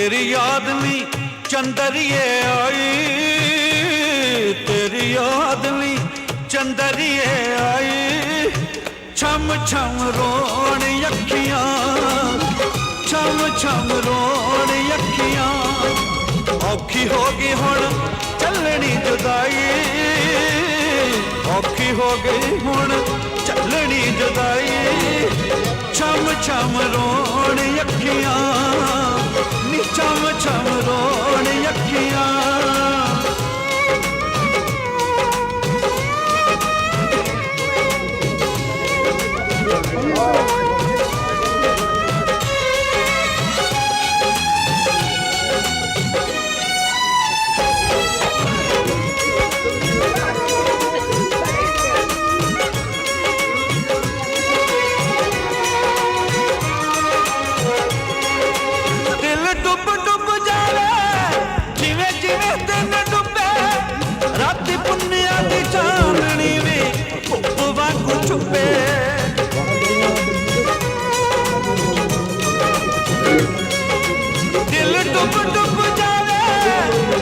ਤੇਰੀ ਯਾਦ ਨੀ ਚੰਦਰੀਏ ਆਈ, ਤੇਰੀ ਯਾਦ ਨੀ ਚੰਦਰੀਏ ਆਈ। ਛਮ ਛਮ ਰੋਣ ਅੱਖੀਆਂ, ਛਮ ਛਮ ਰੋਣ ਅੱਖੀਆਂ। ਔਖੀ ਹੋ ਗਈ ਹੁਣ ਚੱਲਣੀ ਜੁਦਾਈ, ਔਖੀ ਹੋ ਗਈ ਹੁਣ ਚੱਲਣੀ ਜੁਦਾਈ। ਛਮ ਛਮ ਰੋਣ ਛਮ ਅੱਖੀਆਂ ਦਿਲ ਛੁਪੇ। ਦਿਲ ਡੁੱਬ ਡੁੱਬ ਜਾਵੇ,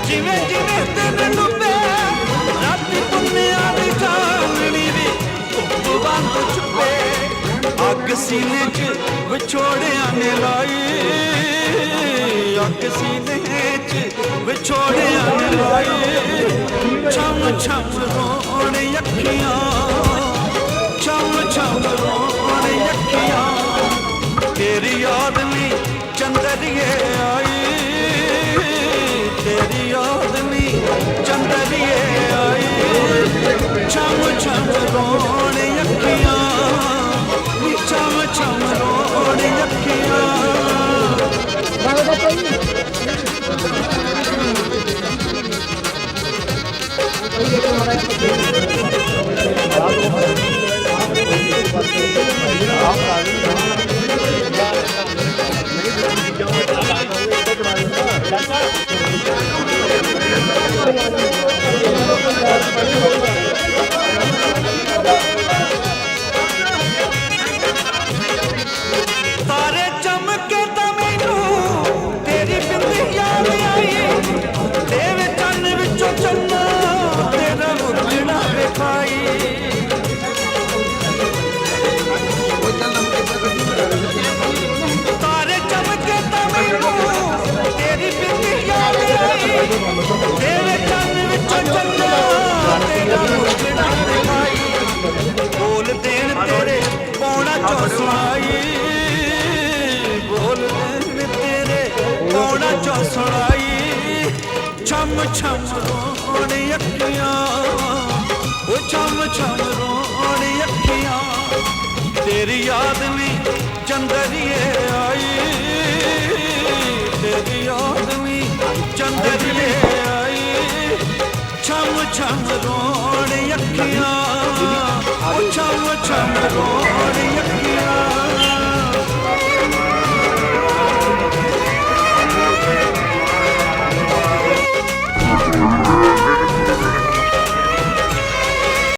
ਜਿਵੇਂ ਜਿਵੇਂ ਦਿਨ ਡੁੱਬੇ। ਰਾਤੀ ਪੁੰਨਿਆ ਦੀ ਚਾਨਣੀ ਵੀ ਧੁੱਪ ਵਾਂਗੂ ਛੁਪੇ। ਅੱਗ ਸੀਨੇ 'ਚ ਵਿਛੋੜਿਆਂ ਨੇ ਲਾਈ। ਅੱਗ ਸੀਨੇ 'ਚ ਵਿਛੋੜਿਆਂ ਨੇ ਲਾਈ। ਛਮ ਛਮ ਰੋਣ ਅੱਖੀਆਂ ਚੰਦਰੀਏ ਆਈ ਤੇਰੀ ਨੀ ਚੰਦਰੀਏ ਆਈ। ਛਮ ਛਮ ਰੋਣ ਅੱਖੀਆਂ ਨੀ ਛਮ ਛਮ ਰੋਣ ਅੱਖੀਆਂ। ਤਾਰੇ ਜੋ ਸੁਣਾਈ, ਛਮ ਛਮ ਰੋਣ ਅੱਖੀਆਂ। ਉਹ ਛਮ ਛਮ ਰੋਣ ਅੱਖੀਆਂ। ਤੇਰੀ ਯਾਦ ਵੀ ਚੰਦਰੀਏ ਆਈ। ਤੇਰੀ ਯਾਦ ਵੀ ਚੰਦਰੀਏ ਆਈ। ਛਮ ਛਮ ਰੋਣ ਅੱਖੀਆਂ। ਉਹ ਛਮ ਛਮ ਰੋਣ